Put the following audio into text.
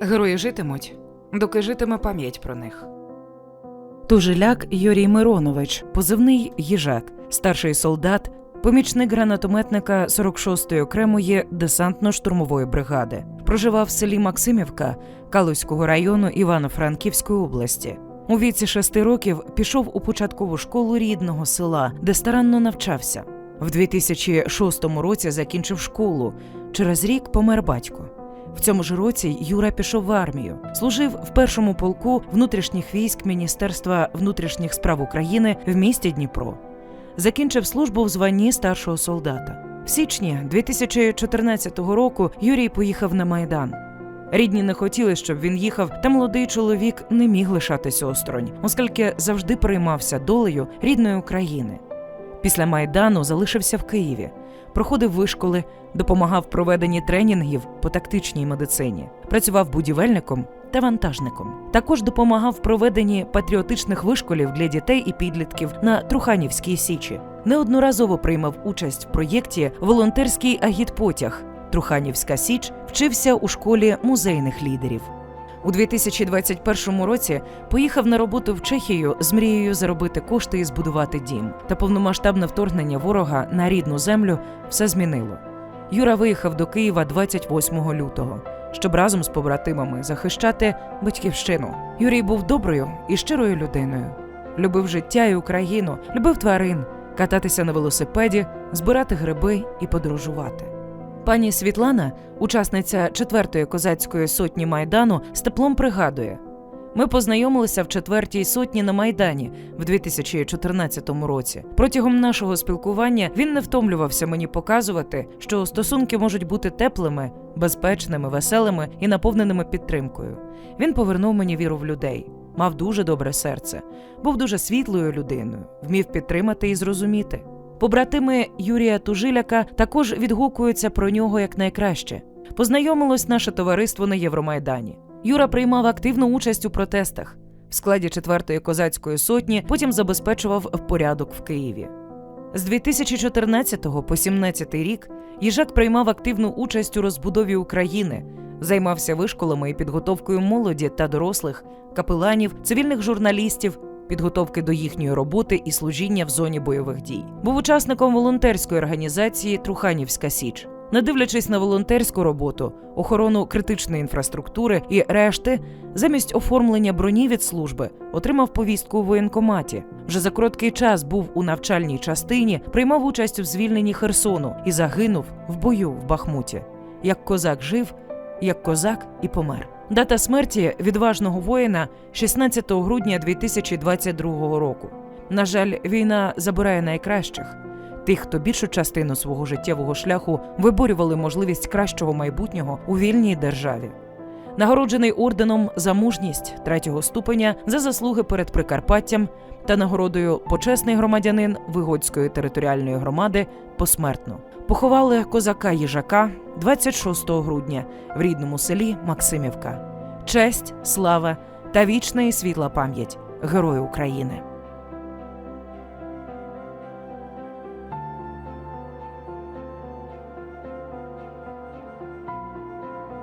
Герої житимуть, доки житиме пам'ять про них. Тужиляк Юрій Миронович, позивний їжак, старший солдат, помічник гранатометника 46-ї окремої десантно-штурмової бригади. Проживав в селі Максимівка Калузького району Івано-Франківської області. У віці шести років пішов у початкову школу рідного села, де старанно навчався. В 2006 році закінчив школу. Через рік помер батько. В цьому ж році Юра пішов в армію, служив в першому полку внутрішніх військ Міністерства внутрішніх справ України в місті Дніпро. Закінчив службу в званні старшого солдата. В січні 2014 року Юрій поїхав на майдан. Рідні не хотіли, щоб він їхав, та молодий чоловік не міг лишатися осторонь, оскільки завжди переймався долею рідної України. Після майдану залишився в Києві, проходив вишколи, допомагав проведенні тренінгів по тактичній медицині, працював будівельником та вантажником. Також допомагав проведенні патріотичних вишколів для дітей і підлітків на Труханівській січі. Неодноразово приймав участь в проєкті Волонтерський агітпотяг. Труханівська Січ вчився у школі музейних лідерів. У 2021 році поїхав на роботу в Чехію з мрією заробити кошти і збудувати дім. Та повномасштабне вторгнення ворога на рідну землю все змінило. Юра виїхав до Києва 28 лютого, щоб разом з побратимами захищати батьківщину. Юрій був доброю і щирою людиною. Любив життя і Україну, любив тварин, кататися на велосипеді, збирати гриби і подорожувати. Пані Світлана, учасниця четвертої козацької сотні майдану, з теплом пригадує: ми познайомилися в четвертій сотні на майдані в 2014 році. Протягом нашого спілкування він не втомлювався мені показувати, що стосунки можуть бути теплими, безпечними, веселими і наповненими підтримкою. Він повернув мені віру в людей, мав дуже добре серце, був дуже світлою людиною, вмів підтримати і зрозуміти. Побратими Юрія Тужиляка також відгукуються про нього як найкраще. Познайомилось наше товариство на Євромайдані. Юра приймав активну участь у протестах в складі 4-ї козацької сотні, потім забезпечував порядок в Києві. З 2014 по 17 рік їжак приймав активну участь у розбудові України, займався вишколами і підготовкою молоді та дорослих, капеланів, цивільних журналістів, підготовки до їхньої роботи і служіння в зоні бойових дій. Був учасником волонтерської організації Труханівська Січ. Не дивлячись на волонтерську роботу, охорону критичної інфраструктури і решти, замість оформлення броні від служби отримав повістку у воєнкоматі. Вже за короткий час був у навчальній частині, приймав участь у звільненні Херсону і загинув в бою в Бахмуті. Як козак жив, як козак і помер. Дата смерті відважного воїна 16 грудня 2022 року. На жаль, війна забирає найкращих тих, хто більшу частину свого життєвого шляху виборювали можливість кращого майбутнього у вільній державі. Нагороджений орденом за мужність третього ступеня за заслуги перед Прикарпаттям та нагородою почесний громадянин Вигодської територіальної громади посмертно. Поховали козака їжака 26 грудня в рідному селі Максимівка. Честь, слава та вічна і світла пам'ять Герою України.